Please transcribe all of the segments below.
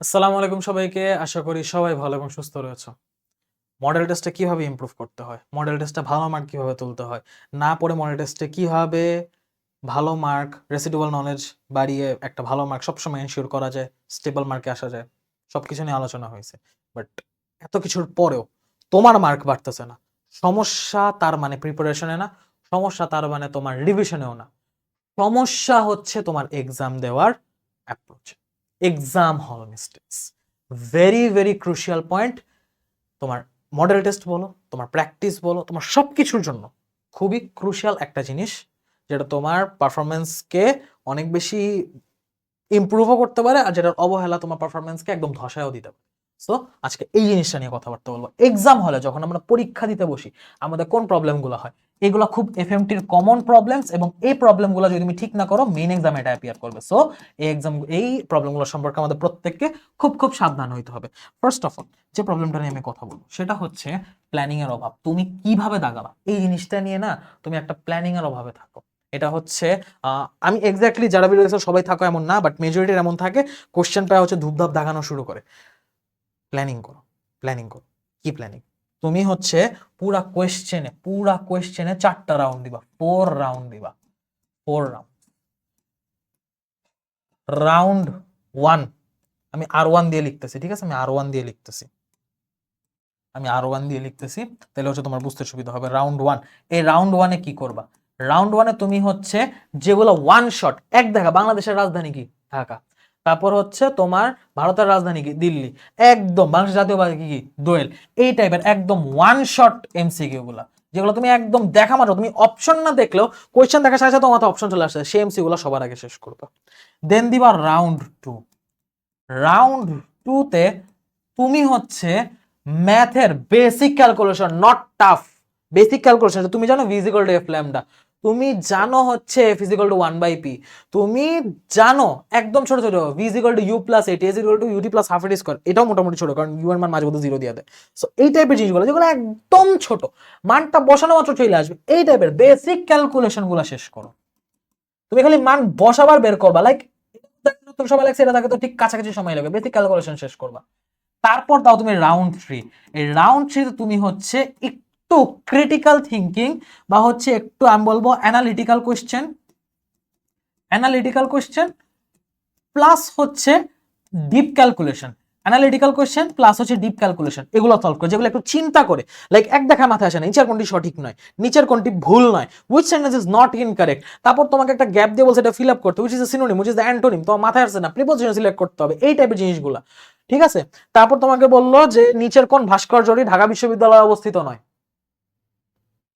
আসসালামু আলাইকুম সবাইকে। আশা করি সবাই ভালো এবং সুস্থ রয়েছে। মডেল টেস্টে কীভাবে ইমপ্রুভ করতে হয়? মডেল টেস্টে ভালো মার্ক কীভাবে তুলতে হয়? না পড়ে মডেল টেস্টে কীভাবে ভালো মার্ক রেসিডুয়াল নলেজ বাড়িয়ে একটা ভালো মার্ক সবসময় এনশিওর করা যায় স্টেবল মার্কে আসা যায় সব কিছু নিয়ে আলোচনা হয়েছে। বাট এত কিছুর পরেও তোমার মার্ক বাড়তেছে না। সমস্যা তার মানে প্রিপারেশনে না, সমস্যা তার মানে তোমার রিভিশনেও না। সমস্যা হচ্ছে তোমার এক্সাম দেওয়ার অ্যাপ্রোচ এক্সাম হল mistakes very very crucial point তোমার মডেল টেস্ট বলো, তোমার প্র্যাকটিস বলো, তোমার সব কিছুর জন্য খুবই ক্রুশিয়াল একটা জিনিস যেটা তোমার পারফরমেন্সকে অনেক বেশি ইমপ্রুভও করতে পারে আর যেটার অবহেলা তোমার পারফরমেন্সকে একদম ধসায়ও দিতে পারে। সো আজকে এই জিনিসটা নিয়ে কথাবার্তা বলব। এক্সাম হলে যখন আমরা পরীক্ষা দিতে বসি, আমাদের কোন প্রবলেমগুলো হয়? এগুলো খুব এফএমটির কমন প্রবলেমস এবং এই প্রবলেমগুলো যদি তুমি ঠিক না করো মেইন এক্সামে এটা অ্যাপিয়ার করবে। সো এই এক্সাম এই প্রবলেমগুলো সম্পর্কে আমাদের প্রত্যেককে খুব খুব সাবধান হইতে হবে। ফার্স্ট অফ অল যে প্রবলেমটা নিয়ে আমি কথা বলব, সেটা হচ্ছে প্ল্যানিং এর অভাব। তুমি কীভাবে দাগাবা? এই জিনিসটা নিয়ে না তুমি একটা প্ল্যানিং এর অভাবে থাকো। এটা হচ্ছে আমি এক্স্যাক্টলি যারা ভিডিও সবাই থাকো এমন না বাট মেজরিটির এমন থাকে কোশ্চেন পায় হচ্ছে ধূপধাপ দাগানো শুরু করে। প্ল্যানিং করো প্ল্যানিং করো। কি প্ল্যানিং তুমি হচ্ছে পুরা কোয়েশ্চেনে পুরা কোয়েশ্চেনে চারটা রাউন্ড দিবা ফোর রাউন্ড দিবা ফোর রাউন্ড রাউন্ড ওয়ান আমি আর ওয়ান দিয়ে লিখতেছি, ঠিক আছে? আমি আর ওয়ান দিয়ে লিখতেছি। আমি আর ওয়ান দিয়ে লিখতেছি, তাহলে হচ্ছে তোমার বুঝতে সুবিধা হবে। রাউন্ড ওয়ান এই রাউন্ড ওয়ানে কি করবা? রাউন্ড ওয়ানে তুমি হচ্ছে যেগুলো ওয়ান শট এক দেখা, বাংলাদেশের রাজধানী কি? ঢাকা। তারপর হচ্ছে তোমার ভারতের রাজধানী কি? দিল্লি। একদম বাংলাদেশের জাতীয় পাখি কি? দোয়েল। এই টাইপের একদম ওয়ান শট এমসিকিউ গুলা, যেগুলো তুমি একদম দেখা মাত্র, তুমি অপশন না দেখলেও কোয়েশ্চেন দেখার সাথে তোমার অপশন চলে আসছে সেই এমসি গুলো সবার আগে শেষ করবে। দেন দিবা রাউন্ড টু রাউন্ড টুতে তুমি হচ্ছে ম্যাথের basic calculation not tough basic calculation তুমি জানো ভিজিক্যাল এফ ল্যামডা তুমি জানো হচ্ছে f equal to one by p তুমি জানো, একদম ছোট ছোট v equal to u plus at s equal to u t plus half at square এটাও মোটামুটি ছোট, কারণ ইউ এর মান মাঝে মধ্যে জিরো দিয়ে দেয়। সো এই টাইপের জিনিসগুলো, যেগুলো একদম ছোট, মানটা বসানো মাত্র চলে আসবে, এই টাইপের বেসিক ক্যালকুলেশনগুলো শেষ করো। তুমি খালি মান বসাবার বের করবা লাইক তুমি সময় লাগছে এটা তো ঠিক কাছাকাছি সময় লাগবে বেসিক ক্যালকুলেশন শেষ করবা। তারপর তাও তুমি রাউন্ড থ্রি এই রাউন্ড থ্রিতে তুমি হচ্ছে একটু ক্রিটিক্যাল থিঙ্কিং বা হচ্ছে একটু, আমি বলব analytical question analytical question plus হচ্ছে deep calculation analytical question plus হচ্ছে ডিপ ক্যালকুলেশন এগুলো সলভ করে, যেগুলো একটু চিন্তা করে। লাইক এক দেখা মাথায় আসে না, নিচের কোনটি সঠিক নয়, নিচের কোনটি ভুল নয় which sentence is not incorrect তারপর তোমাকে একটা গ্যাপ দিয়ে বলছে, এটা ফিল আপ করতে which is synonym which is antonym তোমার মাথায় আসছে না প্রিপোজিশন সিলেক্ট করতে হবে, এই টাইপের জিনিসগুলো। ঠিক আছে? তারপর তোমাকে বলল যে, নিচের কোন ভাস্কর্যটি ঢাকা বিশ্ববিদ্যালয়ে অবস্থিত নয়।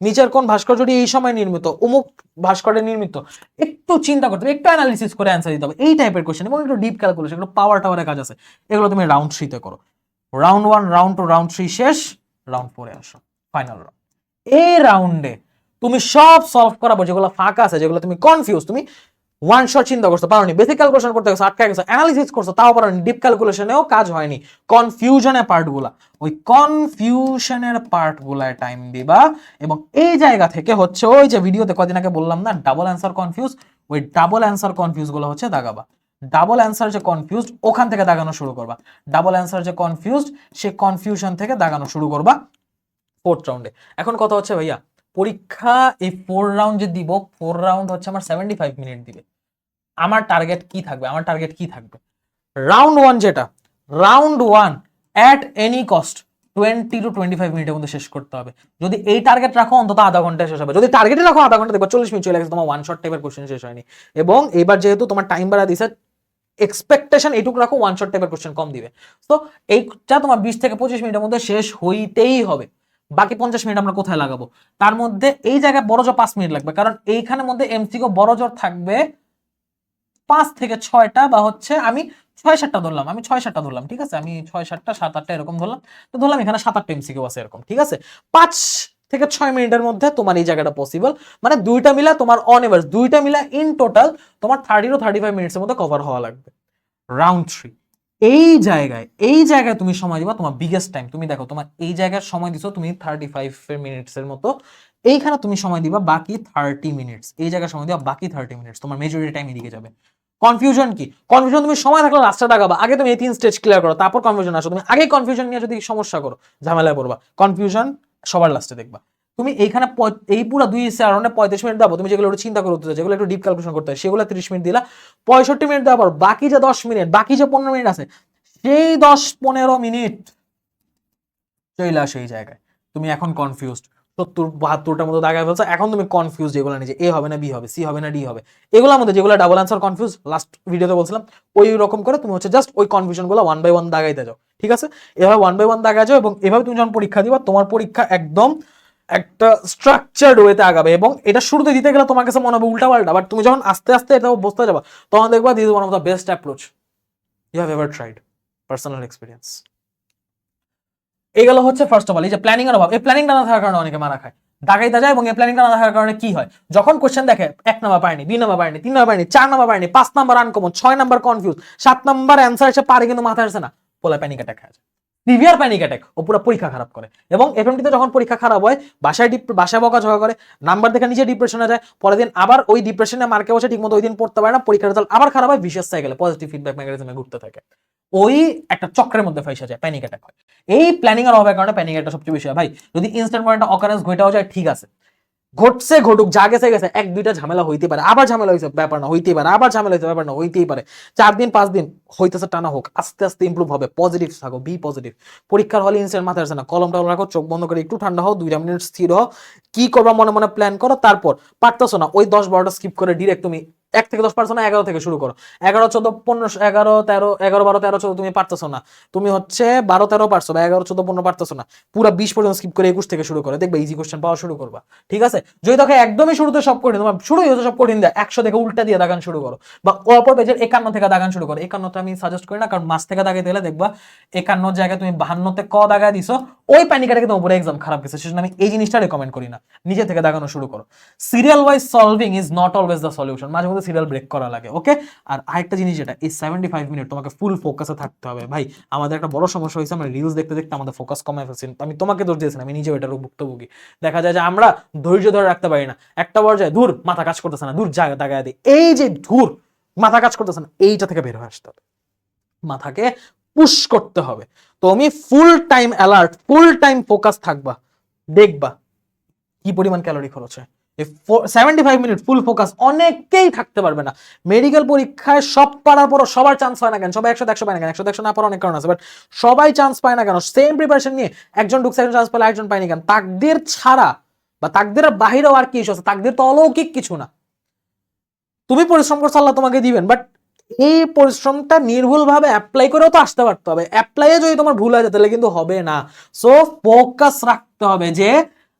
নিচের কোন ভাস্কর্যটি এই সময় নির্মিত, অমুক ভাস্কর্যে নির্মিত, একটু চিন্তা করতে হবে, একটু অ্যানালিসিস করে অ্যান্সার দিতে হবে। এই টাইপের কোশ্চেন এবং একটু ডিপ ক্যালকুলেশন এগুলো পাওয়ার টাওয়ারের কাজ আছে। এগুলো তুমি রাউন্ড থ্রিতে করো। Round one round two round three শেষ রাউন্ড ফোরে আসো। ফাইনাল রাউন্ড এই রাউন্ডে তুমি সব সলভ করাবো, যেগুলো ফাঁকা আছে, যেগুলো তুমি কনফিউজ তুমি ওয়ান শট চিন্তা করছ, পারোনি বেসিক ক্যালকুলেশন করতে গেছো আটকা গেছো অ্যানালিসিস করছ, তাও পারোনি ডিপ ক্যালকুলেশনেও কাজ হয়নি। কনফিউশনের পার্টগুলা ওই কনফিউশনের পার্টগুলায় টাইম দিবা, এবং এই জায়গা থেকে হচ্ছে, ওই যে ভিডিওতে কদিন আগে বললাম না ডাবল অ্যান্সার কনফিউজ ওই ডাবল অ্যান্সার কনফিউজগুলো হচ্ছে দাগাবা। ডাবল অ্যান্সার যে কনফিউজড ওখান থেকে দাগানো শুরু করবা। ডাবল অ্যান্সার যে কনফিউজড সে কনফিউশন থেকে দাগানো শুরু করবা। ফোর্থ রাউন্ডে এখন কথা হচ্ছে, ভাইয়া পরীক্ষা এই ফোর রাউন্ড যে দিব ফোর রাউন্ড হচ্ছে আমার সেভেন্টি ফাইভ মিনিট দিবে। আমার টার্গেট কি থাকবে? আমার টার্গেট কি থাকবে? রাউন্ড ওয়ান যেটা round one at any cost twenty two twenty five মিনিটের মধ্যে শেষ করতে হবে। যদি এই টার্গেট রাখো, অন্তত আধা ঘন্টায় শেষ হবে। যদি টার্গেটে রাখো, আধা ঘণ্টা, দেখবে চল্লিশ মিনিট চলে গেছে, তোমার ওয়ান শট টাইপের কোশ্চেন শেষ হয়নি। এবং এবার যেহেতু তোমার টাইম বাড়া দিছে এক্সপেকটেশন এইটুকু রাখো ওয়ান শট টাইপের কোশ্চেন কম দিবে। তো এইটা তোমার বিশ থেকে পঁচিশ মিনিটের মধ্যে শেষ হইতেই হবে। বাকি পঞ্চাশ মিনিট আমরা কোথায় লাগাবো? তার মধ্যে এই জায়গায় বড় জোর পাঁচ মিনিট লাগবে। কারণ এইখানের মধ্যে এমসিকিউ বড় জোর থাকবে পাঁচ থেকে ছয়টা বা হচ্ছে আমি ছয় সাতটা ধরলাম, আমি ছয় সাতটা ধরলাম, ঠিক আছে? আমি ছয় সাতটা, সাত আটটা এরকম ধরলাম। তো ধরলাম এখানে সাত আটটা এমসিকিউ আছে এরকম, ঠিক আছে? পাঁচ থেকে ছয় মিনিটের মধ্যে তোমার এই জায়গাটা পসিবল মানে দুইটা মিলা তোমার অন এভারেজ দুইটা মিলা ইন টোটাল তোমার থার্টি টু থার্টি ফাইভ মিনিটসের মধ্যে কভার হওয়া লাগবে। রাউন্ড থ্রি এই জায়গায় এই জায়গায় তুমি সময় দিবা তোমার বিগেস্ট টাইম তুমি দেখো, তোমার এই জায়গায় সময় দিছো, তুমি থার্টি ফাইভ মিনিটস এর মতো। এইখানে তুমি সময় দিবা বাকি থার্টি মিনিটস এই জায়গায় সময় দিবা বাকি থার্টি মিনিটস তোমার মেজরিটি টাইম এদিকে যাবে। কনফিউশন কি? কনফিউশন তুমি সময় থাকলে লাস্টে দাগাবা। আগে তুমি এই তিন স্টেজ ক্লিয়ার করো, তারপর কনফিউশন আসো। তুমি আগে কনফিউশন নিয়ে যদি সমস্যা করো, ঝামেলায় পড়বা। কনফিউশন সবার লাস্টে দেখবা। তুমি এইখানে এই পুরো দুই রাউন্ডে পঁয়ত্রিশ মিনিট দাও তুমি যেগুলো একটু চিন্তা করে উঠতে যেগুলো একটু ডিপ ক্যালকুলেশন করতে হয়, সেগুলো তিরিশ মিনিট দিলা। পঁয়ষট্টি মিনিট দেওয়ার পর বাকি যে দশ মিনিট বাকি যে পনেরো মিনিট আছে, সেই দশ পনেরো মিনিট চলে আসে এই জায়গায়। তুমি এখন কনফিউজড সত্তর, বাহাত্তরটার মতো দাগায় ফেলছো, এখন তুমি কনফিউজ যেগুলো নিয়ে এ হবে না, বি হবে, সি হবে না, ডি হবে। এগুলোর মধ্যে যেগুলো ডাবল আনসার কনফিউজ লাস্ট ভিডিওতে বলছিলাম, ওই রকম করে তুমি হচ্ছে জাস্ট ওই কনফিউশনগুলো ওয়ান বাই ওয়ান দাগাইতে যাও, ঠিক আছে? এভাবে ওয়ান বাই ওয়ান দাগা যাও এবং এভাবে তুমি যখন পরীক্ষা দিবা, তোমার পরীক্ষা একদম একটা স্ট্রাকচার্ড ওয়েতে আগাবে এবং এটা শুরুতে দিতে গেলে তোমার কাছে মনে হবে উল্টা পাল্টা বাট তুমি যখন আস্তে আস্তে এটা বসতে যাবা, তখন দেখবা this one of the best approach you have ever tried personal experience এগুলো হচ্ছে ফার্স্ট অফ অল এই যে প্ল্যানিং এর অভাব, এই প্ল্যানিংটা না থাকার কারণে অনেকে মারা খায়। দাগাইতে যায় এবং এই প্ল্যানিংটা না থাকার কারণে কি হয়? যখন কোশ্চেন দেখে, এক নাম্বার পায়নি, দুই নাম্বার পায়নি, তিন নাম্বার পায়নি, চার নাম্বার পায়নি, পাঁচ নাম্বার আনকমন ছয় নাম্বার কনফিউজ সাত নাম্বার অ্যান্সার এসে পারে কিন্তু মাথায় আসে না বলে প্যানিক অ্যাটাক খায় সিভিয়ার প্যানিক অ্যাটাক ও পুরো পরীক্ষা খারাপ করে। এবং এফএমটিতে যখন পরীক্ষা খারাপ হয়, বাসায় ডিপ- বাসায় বকাঝকা করে নাম্বার দেখে নিজে ডিপ্রেশনে যায়, পরের দিন আবার ওই ডিপ্রেশনে মার্কে বসে ঠিকমতো ওই দিন পড়তে পারে না, পরীক্ষার রেজাল্ট আবার খারাপ হয় বিশেষ সাইকেলে পজিটিভ ফিডব্যাক মেকানিজমে ঘুরতে থাকে। ওই একটা চক্রের মধ্যে ফাইসা যায় প্যানিক অ্যাটাক হয়। এই প্ল্যানিং এর অভাবের কারণে প্যানিক অ্যাটাক সবচেয়ে বেশি হয়। ভাই, যদি ইনস্ট্যান্ট পয়েন্টটা অকারেন্স ঘটে যায়, ঠিক আছে। ঘটছে ঘটুক, যা গেছে গেছে, এক, দুইটা ঝামেলা হইতে পারে। আবার ঝামেলা হয়েছে ব্যাপার না, হইতেই পারে। আবার ঝামেলা হয়েছে ব্যাপার না, হইতেই পারে। চার দিন, পাঁচ দিন, হইতেছে, টানা হোক, আস্তে আস্তে ইম্প্রুভ হবে পজিটিভ থাকো বি পজিটিভ পরীক্ষার হলে ইনসেন্ট মাথায় আসে না কলম টলম রাখো, চোখ বন্ধ করে একটু ঠান্ডা হও, দুইটা মিনিট স্থির হও। কি করবা, মনে মনে প্ল্যান করো, তারপর, পারতেছো না, ওই দশ বারোটা স্কিপ করে ডিরেক্ট তুমি এক থেকে দশ পারছ না এগারো থেকে শুরু করো। এগারো, চোদ্দ, পনেরো, এগারো, তেরো, এগারো, বারো, তেরো, চোদ্দ, তুমি পারতেছো না। তুমি হচ্ছে বারো, তেরো পারছ বা এগারো, চোদ্দ, পনেরো পারতেছো না। পুরো বিশ পর্যন্ত স্কিপ করে একুশ থেকে শুরু করে। দেখবে ইজি কোশ্চেন পাওয়া শুরু করবা। ঠিক আছে? যদি তোকে একদমই শুরুতে সব কঠিন, তোমার শুরুই হচ্ছে সব কঠিন দেয় একশো থেকে উল্টা দিয়ে দাগান শুরু করো। বা অপর পেজের একান্ন থেকে দাগান শুরু করো। একান্নটা আমি সাজেস্ট করি না, কারণ মাস থেকে দাগাইতে গেলে দেখবা একান্ন জায়গায় তুমি বাহান্নতে ক দাগায় দিছো ওই প্যানিকাটাকে তোমার উপরে এক্সাম খারাপ গেছে, সেজন্য আমি এই জিনিসটা রেকমেন্ড করি না। নিজে থেকে দাগানো শুরু করো। Serial wise solving is not always the solution মাঝে মধ্যে সিরিয়াল ব্রেক করা লাগে ওকে আর আরেকটা জিনিস যেটা, এই সেভেন্টি ফাইভ মিনিট তোমাকে ফুল ফোকাসে থাকতে হবে। ভাই, আমাদের একটা বড় সমস্যা হয়েছে, আমরা রিলস দেখতে দেখতে আমাদের ফোকাস কমে ফেলছি। আমি তোমাকে দোষ দিয়েছি আমি নিজেও এটার ভুক্তভোগী। দেখা যায় যে আমরা ধৈর্য ধরে রাখতে পারি না। একটা পর্যায়ে দূর মাথা কাজ করতেছে না দূর জায়গা দাগায় দিই এই যে ধূর, মাথা কাজ করতেছে না, এইটা থেকে বের হয়ে আসতে হবে। মাথাকে পুশ করতে হবে। তুমি full time alert full time focus থাকবা, দেখবা কি পরিমাণ ক্যালোরি খরচ হয়। Seventy five minute full focus অনেকেই থাকতে পারবে না। মেডিকেল পরীক্ষায় সব পারার পরও সবার চান্স হয় না কেন? সবাই একশো একশো পায় না কেন? একশো একশো না পাওয়ার অনেক কারণ আছে বাট সবাই চান্স পায় না কেন? সেম প্রিপারেশন নিয়ে একজন ঢুকছে, একজন চান্স পেলে একজন পায়নি কেন? তাকদের ছাড়া বা তাকদের বাহিরেও আর কি ইস্যু আছে? তাকদের তো অলৌকিক কিছু না। তুমি পরিশ্রম করছ, আল্লাহ তোমাকে দিবেন বাট এই পরিশ্রমটা নির্ভুল ভাবে অ্যাপ্লাই করেও তো আসতে পারতে হবে। অ্যাপ্লাইয়ে যদি তোমার ভুল হয়ে যায়, তাহলে কিন্তু হবে না। সো ফোকাস রাখতে হবে যে,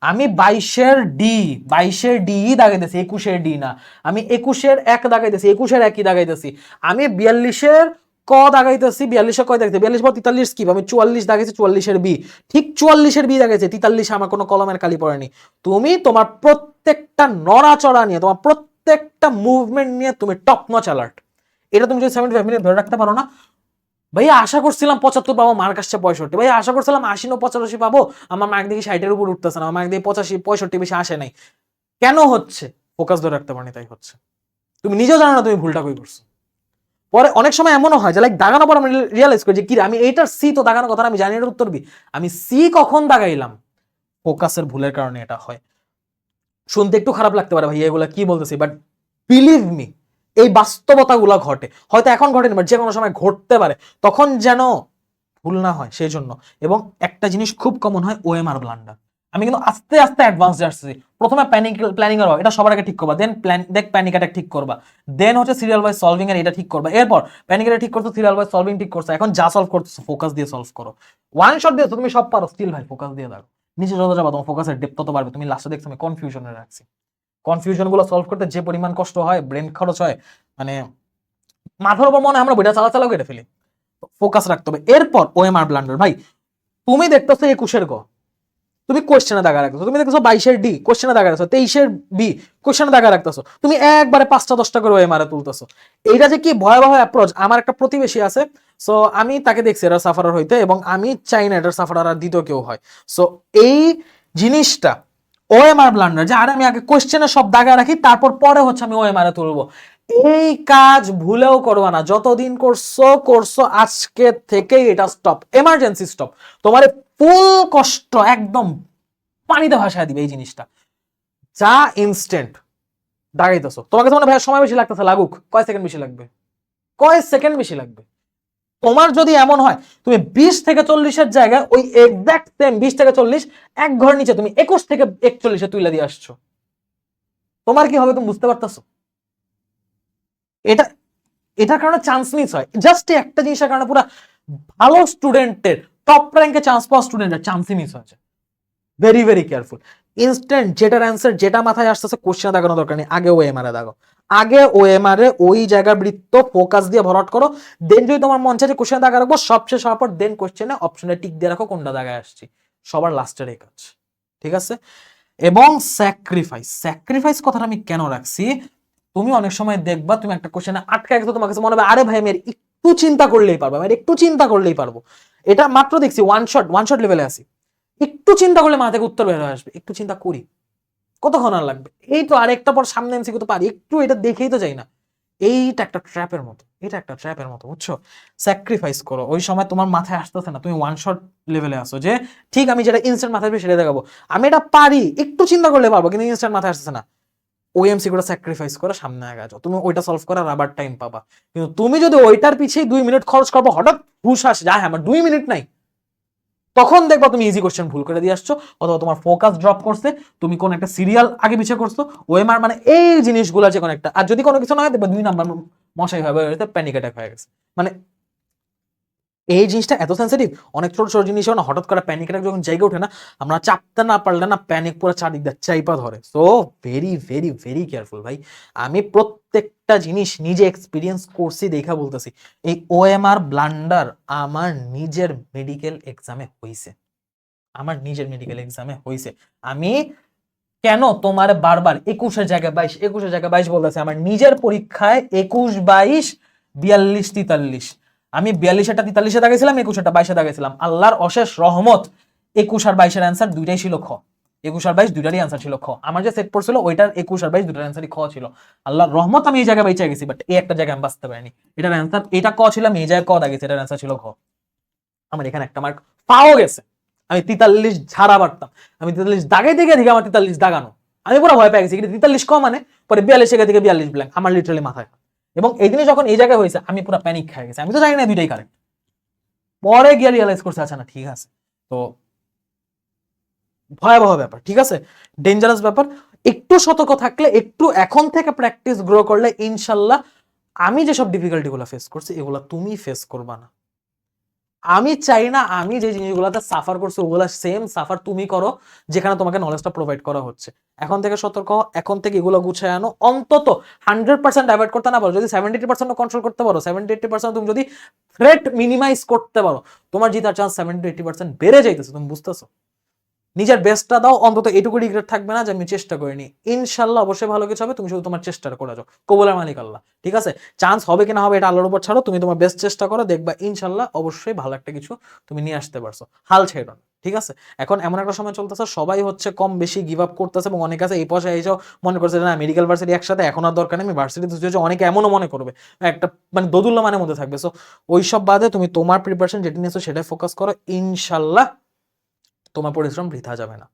আমি বাইশের ডি বাইশের ডি দাগাইতেছি, একুশের ডি না। আমি একুশের এক দাগাইতেছি, একুশের একই দাগাইতেছি। আমি বিয়াল্লিশের ক দাগাইতেছি, বিয়াল্লিশের কয় দাগাইতেছি। বিয়াল্লিশ পর তেতাল্লিশ কি? আমি চুয়াল্লিশ দাগাইছি, চুয়াল্লিশের বি ঠিক চুয়াল্লিশের বি দাগাইছে, তেতাল্লিশে আমার কোনো কলমের কালি পড়েনি। তুমি তোমার প্রত্যেকটা নড়াচড়া নিয়ে, তোমার প্রত্যেকটা মুভমেন্ট নিয়ে তুমি টপ নচ অ্যালার্ট এটা তুমি যদি সেভেন্টি ফাইভ মিনিট ধরে রাখতে পারো না, ভাইয়া আশা করছিলাম পঁচাত্তর পাবো, মার্ক আসছে পঁয়ষট্টি। ভাইয়া আশা করছিলাম আশি নো পঁচাশি পাবো, আমার মার্ক দেখি ষাটের উপর উঠতেছে না, আমার মার্ক দিয়ে পঁচাশি, পঁয়ষট্টি বেশি আসে নাই। কেন হচ্ছে? ফোকাস ধরে রাখতে পারিনি, তাই হচ্ছে। তুমি নিজেও জানো না তুমি ভুলটা কই করছ। পরে অনেক সময় এমনও হয় যে লাইক দাগানোর পর আমি রিয়েলাইজ করি যে কি আমি এইটার সি তো দাগানোর কথা আমি জানি এটার উত্তর বি আমি সি কখন দাগাইলাম? ফোকাসের ভুলের কারণে এটা হয়। শুনতে একটু খারাপ লাগতে পারে ভাই এগুলা কি বলতেছি বাট বিলিভ মি এই বাস্তবতাগুলো ঘটে। হয়তো এখন ঘটেনি বাট যে কোনো সময় ঘটতে পারে। তখন যেন ভুল না হয়, সেই জন্য। এবং একটা জিনিস খুব কমন হয় ওএমআর ব্লান্ডার আমি কিন্তু আস্তে আস্তে অ্যাডভান্স আসছি প্রথমে প্যানিক প্ল্যানিং এর এটা সবার আগে ঠিক করবা। দেন প্ল্যান দেখ প্যানিক অ্যাটাক ঠিক করবা। দেন হচ্ছে সিরিয়াল ওয়াইজ সলভিং এর এটা ঠিক করবা। এরপর প্যানিক অ্যাটাক ঠিক করছ সিরিয়াল ওয়াইজ সলভিং ঠিক করছ। এখন যা সলভ করছ ফোকাস দিয়ে সলভ করো। ওয়ান শট দিয়ে তুমি সব পারো। স্টিল ভাই ফোকাস দিয়ে দাও নিচে যত যাবা, তোমার ফোকাসের ডেপ তত বাড়বে। তুমি লাস্টে দেখছ, আমি কনফিউশনে রাখছি। কনফিউশনগুলো সলভ করতে যে পরিমাণ কষ্ট হয় ব্রেন খরচ হয় মানে মাথার উপর মনে হয় আমরা বইটা চালা চালাও কেটে ফেলি। ফোকাস রাখতে হবে। এরপর ওএমআর ব্লান্ডার ভাই, তুমি দেখতেছো একুশের গ। তুমি কোশ্চেনে দাগা রাখতেছো। তুমি দেখতেছো বাইশের ডি কোশ্চেনে দাগা রাখছো তেইশের বি কোশ্চেনে দাগা রাখতেছো। তুমি একবারে পাঁচটা, দশটা করে ওএমআর তুলতেছো। এইটা যে কি ভয়াবহ অ্যাপ্রোচ আমার একটা প্রতিবেশী আছে। সো আমি তাকে দেখছি এটা সাফারার হইতে, এবং আমি চাই না এটার সাফারার আর দ্বিতীয় কেউ হয়। সো এই জিনিসটা ওএমআর ব্লান্ডার যে আর আমি আগে কোশ্চেনে সব দাগা রাখি, তারপর পরে হচ্ছে আমি ওএমআর এ তুলবো। এই কাজ ভুলেও করবা না। যতদিন করছ করছ, আজকে থেকে এটা স্টপ এমার্জেন্সি স্টপ তোমার ফুল কষ্ট একদম পানিতে ভাসায় দিবে এই জিনিসটা। যা ইনস্ট্যান্ট দাঁড়াইতেছো তোমাকে তো হয় ভাইয়া সময় বেশি লাগতেছে, লাগুক। কয় সেকেন্ড বেশি লাগবে? কয় সেকেন্ড বেশি লাগবে? তোমার যদি এমন হয়, তুমি বিশ থেকে চল্লিশের জায়গায় ওই এক্সাক্ট সেম বিশ থেকে চল্লিশ এক ঘর নিচে তুমি একুশ থেকে একচল্লিশে তুলে দিয়ে আসছো। তোমার কি হবে তুমি বুঝতে পারতেছো? এটা, এটার কারণে চান্স মিস হয়। জাস্ট একটা জিনিসের কারণে পুরো ভালো স্টুডেন্টের টপ র্যাঙ্কে চান্স পাওয়া স্টুডেন্টের চান্সই মিস হয়েছে। ভেরি ভেরি কেয়ারফুল ইনস্ট্যান্ট যেটার অ্যান্সার যেটা মাথায় আসতেছে কোশ্চেন দাগানো দরকার নেই। আগে ও এমআরএ দাগো। আগে ও এমআরএ ওই জায়গা বৃত্ত ফোকাস দিয়ে ভরাট করো দেন যদি তোমার মন যে কোশ্চেন দাগা রাখব সবশেষ হওয়ার পর দেন কোশ্চেনে অপশনে টিক দিয়ে রাখো, কোনটা দাগায় আসছি। সবার লাস্টের এই কাজ ঠিক আছে? এবং স্যাক্রিফাইস স্যাক্রিফাইস কথাটা আমি কেন রাখছি? তুমি অনেক সময় দেখবা, তুমি একটা কোশ্চেনে আটকে গেছো, তোমার কাছে মনে হবে, আরে ভাই, আমি একটু চিন্তা করলেই পারব, আমি একটু চিন্তা করলেই পারব। এটা মাত্র দেখছি ওয়ান শট ওয়ান শট লেভেলে আসি একটু চিন্তা করলে মাথা থেকে উত্তর বের হয়ে আসবে, একটু চিন্তা করি। কতক্ষণ আর লাগবে? এই তো আরেকটা পর সামনে এমসিকিউ করতে পারি। একটু এটা দেখেই তো যাই না। এইটা একটা ট্র্যাপের মতো। এটা একটা ট্র্যাপের মতো, বুঝছ? স্যাক্রিফাইস করো। ওই সময় তোমার মাথায় আসতেছে না। তুমি ওয়ান শট লেভেলে আসো যে, ঠিক, আমি যেটা ইনস্ট্যান্ট মাথায় আসবে সেটা দেখাবো। আমি এটা পারি। একটু চিন্তা করলে পারব, কিন্তু ইনস্ট্যান্ট মাথায় আসতেছে না। ওই এমসিকিউটা স্যাক্রিফাইস করে সামনে আগে যাও। তুমি ওইটা সলভ করার আবার টাইম পাবা। কিন্তু তুমি যদি ওইটার পিছিয়ে দুই মিনিট খরচ করব, হঠাৎ হুশ আসে যা হ্যাঁ আমার দুই মিনিট নাই। তখন দেখবা তুমি ইজি কোশ্চেন ভুল করে দিয়ে আসছো, অথবা তোমার ফোকাস ড্রপ করছে, তুমি কোন একটা সিরিয়াল আগে পিছিয়ে করছ ওএমআর মানে এই জিনিসগুলো যে কোনো একটা। আর যদি কোনো কিছু না হয়, দেখবা দুই নাম্বার মশাই হবে প্যানিক অ্যাটাক হয়ে গেছে। মানে এই জিনিসটা এত সেন্সিটিভ অনেক ছোট ছোট জিনিস না, হঠাৎ করে প্যানিক অ্যাটাক যখন জায়গা ওঠে না, আমরা চাপতে না পারলে না প্যানিক পুরো চারদিক দিয়ে চাইপা ধরে। So very very very careful ভাই। আমি প্রত্যেকটা জিনিস নিজে এক্সপিরিয়েন্স করছি দেখা বলতেছি, এই ওএমআর ব্লান্ডার আমার নিজের মেডিকেল এক্সামে হইছে। আমার নিজের মেডিকেল এক্সামে হইছে। আমি কেন তোমার বারবার একুশের জায়গায় বাইশ, একুশের জায়গায় বাইশ বলতেছে, আমার নিজের পরীক্ষায় একুশ বাইশ বিয়াল্লিশ তেতাল্লিশ। আমি বিয়াল্লিশটা তেতাল্লিশে দাগেছিলাম একুশটা বাইশে দাগেছিলাম। আল্লাহর অশেষ রহমত, একুশ আর বাইশের অ্যান্সার দুইটাই ছিল খ। একুশ আর বাইশ দুইটারই অ্যান্সার ছিল খ। আমার যে সেট পড়ছিল, ওইটার একুশ আর বাইশ দুটার অ্যান্সারই খ ছিল। আল্লাহর রহমত, আমি এই জায়গায় বেঁচে গেছি বাট এই একটা জায়গায় আমি বাঁচতে পারিনি। এটার অ্যান্সার এটা ক ছিল, আমি এই জায়গায় ক দাগেছি এটার অ্যান্সার ছিল খ আমার এখানে একটা মার্ক পাও গেছে। আমি তেতাল্লিশ ঝাড়া পারতাম আমি তেতাল্লিশ দাগে দিকে দিকে আমার তেতাল্লিশ দাগানো। আমি পুরো ভয় পেয়ে গেছি, কিন্তু তেতাল্লিশ ক মানে? পরে বিয়াল্লিশ থেকে থেকে বিয়াল্লিশ ব্ল্যাঙ্ক আমার লিটারালি মাথায়। এবং এই দিনে যখন এই জায়গায় হয়েছে, আমি পুরো প্যানিক খেয়ে গেছি। আমি তো জানি না দুইটাই কারেক্ট পরে গিয়ে রিয়েলাইজ করছে আচ্ছা না, ঠিক আছে। তো ভয়াবহ ব্যাপার, ঠিক আছে? ডেঞ্জারাস ব্যাপার। একটু সতর্ক থাকলে, একটু এখন থেকে প্র্যাকটিস গ্রো করলে, ইনশাল্লাহ আমি যেসব ডিফিকাল্টি গুলো ফেস করছি, এগুলো তুমি ফেস করবা না। আমি চাই না আমি যে জিনিসগুলোতে সাফার করছি, ওগুলো সেম সাফার তুমি করো, যেখানে তোমাকে নলেজটা প্রোভাইড করা হচ্ছে। এখন থেকে সতর্ক এখন থেকে এগুলো গুছায় আনো। অন্তত হান্ড্রেড পার্সেন্ট অ্যাভয়েড করতে না পারো। যদি সেভেন্টি পার্সেন্ট কন্ট্রোল করতে পারো সেভেন্টি এইটি পার্সেন্ট তুমি যদি থ্রেট মিনিমাইজ করতে পারো, তোমার জিতার চান্স সেভেন্টি এইটি পার্সেন্ট বেড়ে যাইতেছে, তুমি বুঝতেছো? নিজের বেস্টটা দাও, অন্তত এটুকু রিগ্রেট থাকবে না যে আমি চেষ্টা করিনি। ইনশাল্লাহ অবশ্যই ভালো কিছু হবে, তুমি শুধু তোমার চেষ্টাটা করে যাও। কবুলের মালিক আল্লাহ, ঠিক আছে? চান্স হবে কিনা হবে এটা আল্লাহর উপর ছাড়ো, তুমি তোমার বেস্ট চেষ্টা করো, দেখবা ইনশাল্লাহ অবশ্যই ভালো একটা কিছু তুমি নিয়ে আসতে পারছ। হাল ছেড়ো না ঠিক আছে? এখন এমন একটা সময় চলতেছে, সবাই হচ্ছে কম বেশি গিভ আপ করতেছে এবং অনেক আছে, এই পয়সা এইসব মনে করছে না মেডিকেল ভার্সিটি একসাথে এখন আর দরকার নেই, আমি ভার্সিটিতে হচ্ছে অনেকে এমনও মনে করবে, একটা মানে দোদুল্য মানের মধ্যে থাকবে। সো ওইসব বাদে তুমি তোমার প্রিপারেশন যেটা নিয়েছো সেটাই ফোকাস করো, ইনশাল্লাহ তোমার পরিশ্রম বৃথা যাবে না।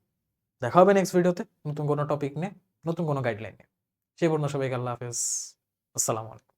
দেখা হবে নেক্সট ভিডিওতে নতুন কোনো টপিক নিয়ে, নতুন কোনো গাইডলাইন নিয়ে। সেই পর্যন্ত সবাইকে আল্লাহ হাফেজ। আসসালামু আলাইকুম।